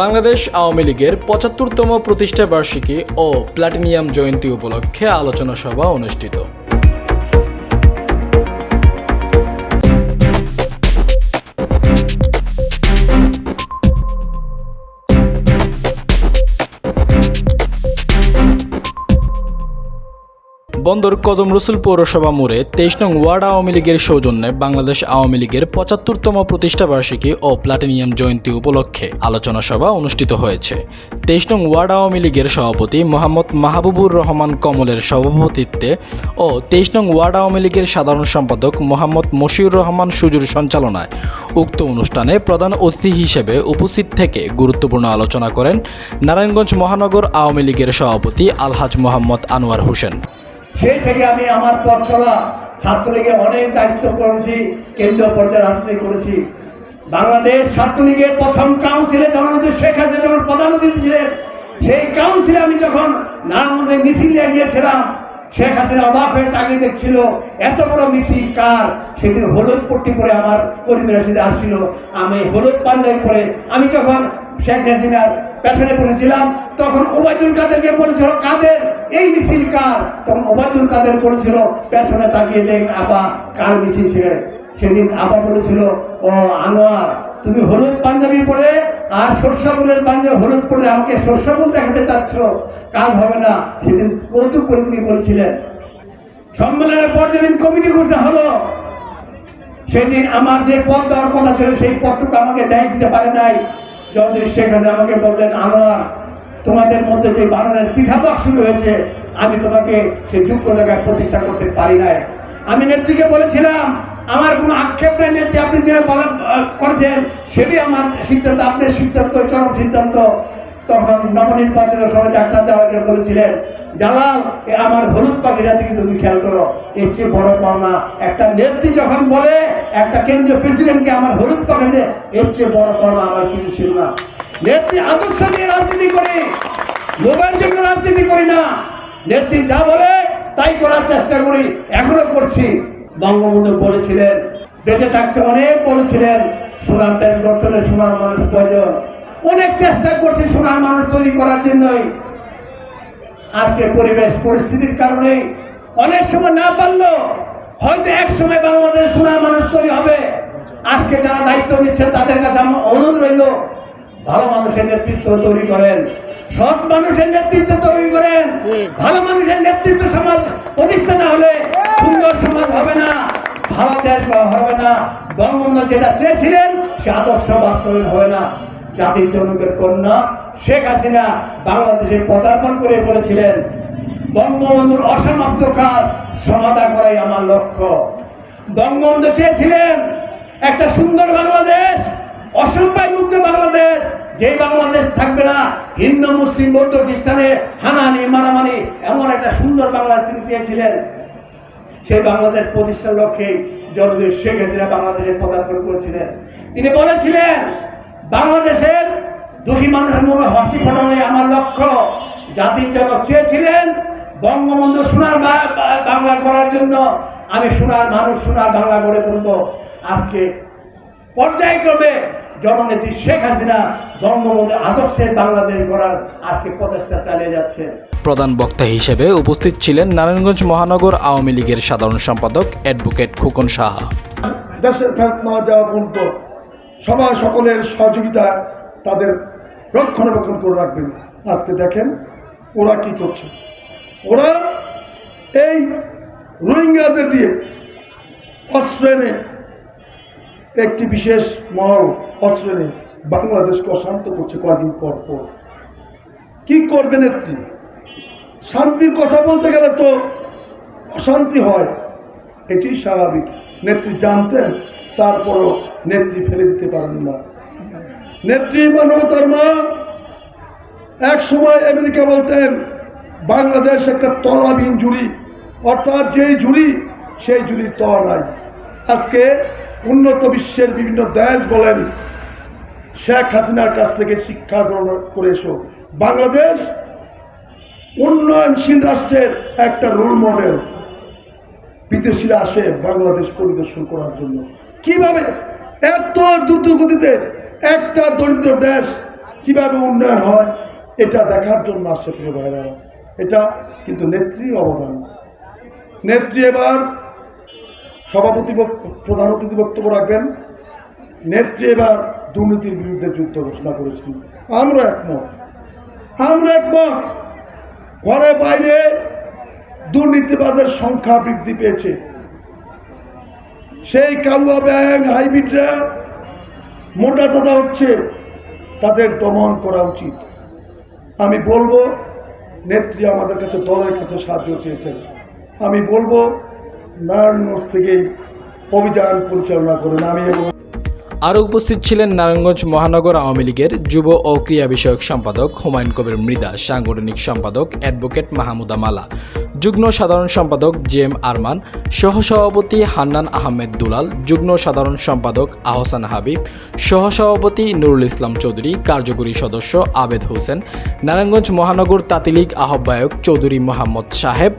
বাংলাদেশ আওয়ামী লীগের পঁচাত্তরতম প্রতিষ্ঠা বার্ষিকী ও প্লাটিনিয়াম জয়ন্তী উপলক্ষে আলোচনা সভা অনুষ্ঠিত। বন্দর কদম রসুল পৌরসভা মোড়ে তেইশ নং ওয়ার্ড আওয়ামী লীগের সৌজন্যে বাংলাদেশ আওয়ামী লীগের পঁচাত্তরতম প্রতিষ্ঠা বার্ষিকী ও প্লাটিনিয়াম জয়ন্তী উপলক্ষে আলোচনা সভা অনুষ্ঠিত হয়েছে। তেইশ নং ওয়ার্ড আওয়ামী লীগের সভাপতি মোহাম্মদ মাহবুবুর রহমান কমলের সভাপতিত্বে ও তেইশ নং ওয়ার্ড আওয়ামী লীগের সাধারণ সম্পাদক মোহাম্মদ মশিউর রহমান সুজুর সঞ্চালনায় উক্ত অনুষ্ঠানে প্রধান অতিথি হিসেবে উপস্থিত থেকে গুরুত্বপূর্ণ আলোচনা করেন নারায়ণগঞ্জ মহানগর আওয়ামী লীগের সভাপতি আলহাজ মোহাম্মদ আনোয়ার হোসেন। সেই থেকে আমি আমার পথ চলা ছাত্রলীগে অনেক দায়িত্ব করেছি, কেন্দ্রীয় পর্যায়ে রাজনীতি করেছি। বাংলাদেশ ছাত্রলীগের প্রথম কাউন্সিলে জননেত্রী শেখ হাসিনা যখন প্রধান অতিথি ছিলেন, সেই কাউন্সিলে আমি যখন নারায়ণগঞ্জে মিছিল নিয়ে গিয়েছিলাম, শেখ হাসিনা অবাক হয়ে তাকে দেখছিল, এত বড় মিছিল কার? সেদিন হলুদ পট্টি পরে আমার কর্মীরা সেদিন আসছিল, আমি হলুদ পাঞ্জাবি পরে আমি যখন শেখ হাসিনার পেছনে পড়েছিলাম, তখন ওবায়দুল কাদেরকে বলেছিল, কাদের? এই মিছিল কার? তখন ওবায়দুল কাদের বলেছিল, পেছনে তাকিয়ে দেখ আপা কার মিছিল সেখানে। সেদিন আপা বলেছিল, ও আনোয়ার, তুমি হলুদ পাঞ্জাবি পরে আর সর্ষাবুলের পাঞ্জাবি হলুদ পরে আমাকে সর্ষাবুল দেখাতে চাচ্ছ। কাজ হবে না। সেদিন কৌতুক করে তিনি বলেছিলেন। সম্মেলনের পর যেদিন কমিটি ঘোষণা হলো, সেদিন আমার যে পদ দেওয়ার কথা ছিল, সেই পদটুকু আমাকে দেয় দিতে পারে নাই। জগদীশ শেখ হাসিনা আমাকে বললেন, আনোয়ার তোমাদের মধ্যে যে বানানের পিঠাপাক শুরু হয়েছে আমি তোমাকে সেই যোগ্য জায়গায় প্রতিষ্ঠা করতে পারি নাই। আমি নেত্রীকে বলেছিলাম আমার কোনো আক্ষেপ নাই নেত্রী আপনি যেটা বলা আহ, করছেন সেটি আমার সিদ্ধান্ত আপনার সিদ্ধান্ত চরম সিদ্ধান্ত। তখন নবনির্বাচিত সবাই ডাক্তার জালালকে বলেছিলেন জালাল আমার হলুদ পাখিটা দিকে তুমি খেয়াল করো? এর চেয়ে বড় পাওনা একটা নেত্রী যখন বলে একটা কেন্দ্রীয় প্রেসিডেন্টকে আমার হলুদ পাখিতে এর চেয়ে বড় পাওনা আমার কিছু ছিল না। নেত্রী আদর্শ নিয়ে করি লোভের জন্য রাজনীতি করি না নেত্রী যা বলে, তাই করার চেষ্টা করি। এখনও করছি। বঙ্গবন্ধু বলেছিলেন, বেঁচে থাকতে অনেক বলেছিলেন, সোনার তেল গর্তনে সোনার মানুষ প্রয়োজন। অনেক চেষ্টা করছি সোনার মানুষ তৈরি করার জন্যই। আজকে পরিবেশ, পরিস্থিতির কারণে অনেক সময় না পারল হয়তো এক সময় বাংলাদেশ সোনার মানুষ তৈরি হবে। আজকে যারা দায়িত্ব নিচ্ছেন, তাদের কাছে আমার অনুরোধ রইল, ভালো মানুষের নেতৃত্ব তৈরি করেন। সৎ মানুষের নেতৃত্ব তৈরি ভালো মানুষের নেতৃত্ব সমাজ প্রতিষ্ঠা না হলে সুন্দর সমাজ হবে না ভালো দেশ হবে না। বঙ্গবন্ধু যেটা চেয়েছিলেন, সে আদর্শ বাস্তবায়ন হবে না। জাতির জনকের কন্যা শেখ হাসিনা বাংলাদেশে পদার্পণ করে বলেছিলেন, বঙ্গবন্ধুর অসমাপ্ত কাজ সমাধা করাই আমার লক্ষ্য। বঙ্গবন্ধু চেয়েছিলেন, একটা সুন্দর বাংলাদেশ অসম্পায় মুক্ত বাংলাদেশ যেই বাংলাদেশ থাকবে না, হিন্দু, মুসলিম, বৌদ্ধ খ্রিস্টানের হানানি মারামারি, এমন একটা সুন্দর বাংলাদেশ তিনি চেয়েছিলেন। সেই বাংলাদেশ প্রতিষ্ঠার লক্ষ্যে জনদেশ শেখ হাসিনা বাংলাদেশে পদার্পণ করেছিলেন। তিনি বলেছিলেন, বাংলাদেশের দুঃখী মানুষের মুখে হাসি ফোটানোই আমার লক্ষ্য। জাতির জনক চেয়েছিলেন, বঙ্গবন্ধু সোনার বাংলা করার জন্য আমি সোনার মানুষ, সোনার বাংলা গড়ে তুলব। আজকে পর্যায়ক্রমে জননেত্রী শেখ হাসিনা বঙ্গবন্ধুর আদর্শের বাংলাদেশ গড়ার আজকে প্রচেষ্টা চালিয়ে যাচ্ছে। প্রধান বক্তা হিসেবে উপস্থিত ছিলেন নারায়ণগঞ্জ মহানগর আওয়ামী লীগের সাধারণ সম্পাদক অ্যাডভোকেট খোকন সাহা। দেশের ফেরত না যাওয়া পর্যন্ত সবাই সকলের সহযোগিতা তাদের রক্ষণাবেক্ষণ করে রাখবেন। আজকে দেখেন ওরা কি করছে। ওরা এই রোহিঙ্গাদের দিয়ে অস্ত্র এনে একটি বিশেষ মহল অস্ত্র এনে বাংলাদেশকে অশান্ত করছে কয়েকদিন পর পর। কি করবে নেত্রী? শান্তির কথা বলতে গেলে তো অশান্তি হয়। এটি স্বাভাবিক। নেত্রী জানতেন, তারপরও নেত্রী ফেলে দিতে পারেন না। নেত্রী মানবতার মা, এক সময় আমেরিকা বলতেন, বাংলাদেশ একটা তলাবিহীন জুড়ি অর্থাৎ যেই জুড়ি সেই জুড়ির তলা নাই। আজকে উন্নত বিশ্বের বিভিন্ন দেশ বলেন শেখ হাসিনার কাছ থেকে শিক্ষা গ্রহণ করে এসো। বাংলাদেশ উন্নয়নশীল রাষ্ট্রের একটা রোল মডেল বিদেশিরা আসে বাংলাদেশ পরিদর্শন করার জন্য। কীভাবে এত দ্রুত গতিতে একটা দরিদ্র দেশ কীভাবে উন্নয়ন হয়, এটা দেখার জন্য আসছে প্রিয় ভাইরা এটা কিন্তু নেত্রীর অবদান। নেত্রী এবার সভাপতি প্রধান অতিথি বক্তব্য রাখবেন। নেত্রী এবার দুর্নীতির বিরুদ্ধে যুদ্ধ ঘোষণা করেছেন আমরা একমত। আমরা একমত। ঘরে বাইরে দুর্নীতিবাজের সংখ্যা বৃদ্ধি পেয়েছে। সেই কালুয়া ব্যাংক হাইব্রিডরা মোটা দাদা হচ্ছে, তাদের দমন করা উচিত। আমি বলব, নেত্রী আমাদের কাছে, দলের কাছে সাহায্য চেয়েছেন। আমি বলব, নারায়ণগঞ্জ থেকে অভিযান পরিচালনা করেন। আমি এবং আরও উপস্থিত ছিলেন নারায়ণগঞ্জ মহানগর আওয়ামী লীগের যুব ও ক্রীড়া বিষয়ক সম্পাদক হুমায়ুন কবির মৃদা, সাংগঠনিক সম্পাদক অ্যাডভোকেট মাহমুদা মালা। যুগ্ম সাধারণ সম্পাদক জে এম আরমান, সহসভাপতি হান্নান আহমেদ দুলাল, যুগ্ম সাধারণ সম্পাদক আহসান হাবিব, সহসভাপতি নুরুল ইসলাম চৌধুরী, কার্যকরী সদস্য আবেদ হোসেন, নারায়ণগঞ্জ মহানগর তাঁতিলীগ আহ্বায়ক চৌধুরী মোহাম্মদ সাহেব,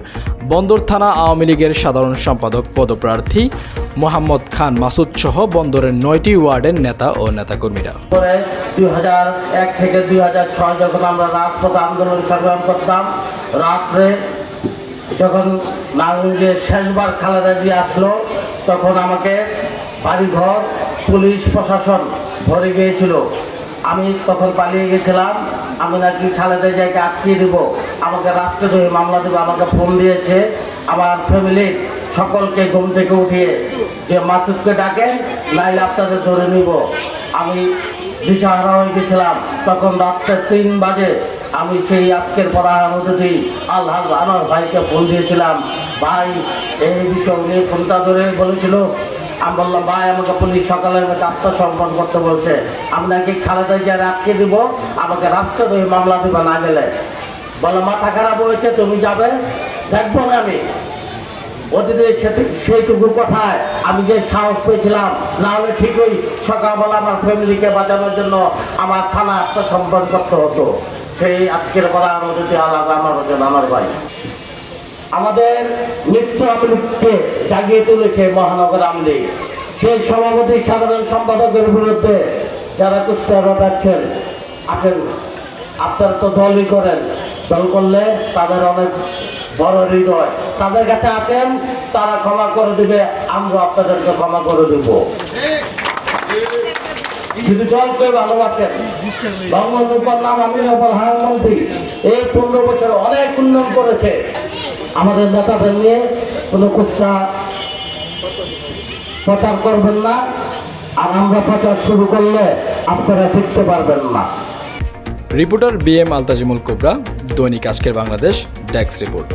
বন্দর থানা আওয়ামী লীগের সাধারণ সম্পাদক পদপ্রার্থী মোহাম্মদ খান মাসুদ সহ বন্দরের নয়টি ওয়ার্ডের নেতা ও নেতাকর্মীরা। করে দুই হাজার এক থেকে দুই হাজার ছয় যখন আমরা রাজপথে আন্দোলন সংগ্রাম করতাম, রাত্রে যখন নারায়ণগঞ্জে শেষবার খালেদা জিয়া আসলো, তখন আমাকে বাড়িঘর, পুলিশ, প্রশাসন ভরে গিয়েছিল। আমি তখন পালিয়ে গেছিলাম। আমি নাকি খালেদা জিয়াকে আটকিয়ে দেবো, আমাকে রাষ্ট্রদ্রোহী মামলা দেবো, আমাকে ফোন দিয়েছে। আমার ফ্যামিলির সকলকে ঘুম থেকে উঠিয়ে যে মাসুদকে ডাকে, নাইলে আপনাদের ধরে নিব। আমি দিশাহারা হয়ে গেছিলাম। তখন রাত্রে তিন বাজে আমি সেই আজকের প্রধান অতিথি আল্লাহ আমার ভাইকে ফোন দিয়েছিলাম। ভাই, এই বিষয় নিয়ে ফোনটা ধরে বলেছিল। আমি বললাম, ভাই, আমাকে পুলিশ সকালে আমাকে আত্মসমর্পণ করতে বলছে। আপনাকে নাকি খালেদা জিয়ার আটকে দিব, আমাকে রাষ্ট্রদ্রোহী মামলা দিব না গেলে। বলে, মাথা খারাপ হয়েছে, তুমি যাবে? দেখব না আমি। অতীতে সেটি- সেইটুকু কথায় আমি যে সাহস পেয়েছিলাম, না হলে ঠিকই সকালবেলা আমার ফ্যামিলিকে বাঁচানোর জন্য আমার থানা আত্মসম্পন্ন করতে হতো। সেই আজকের প্রধান অতিথি আলাদা আমার হচ্ছেন আমার ভাই আমাদের মৃত্যু আমলিগকে জাগিয়ে তুলেছে মহানগর আমলি। সেই সভাপতি সাধারণ সম্পাদকের বিরুদ্ধে যারা কুষ্টিয়া রটাচ্ছেন, আসেন। আপনারা তো দলই করেন। দল করলে তাদের অনেক বড় হৃদয়। তাদের কাছে আসেন, তারা ক্ষমা করে দিবে আমরা আপনাদেরকে ক্ষমা করে দেব। দলকে ভালোবাসেন? নাম এই পনেরো অনেক উন্নয়ন করেছে। আমাদের নেতাদের নিয়ে কোনো কুৎসা প্রচার করবেন না। আর আমরা প্রচার শুরু করলে আপনারা টিকতে পারবেন না। Reporter B M Altajimul Kobra, দৈনিক আজকের বাংলাদেশ ডেস্ক রিপোর্ট।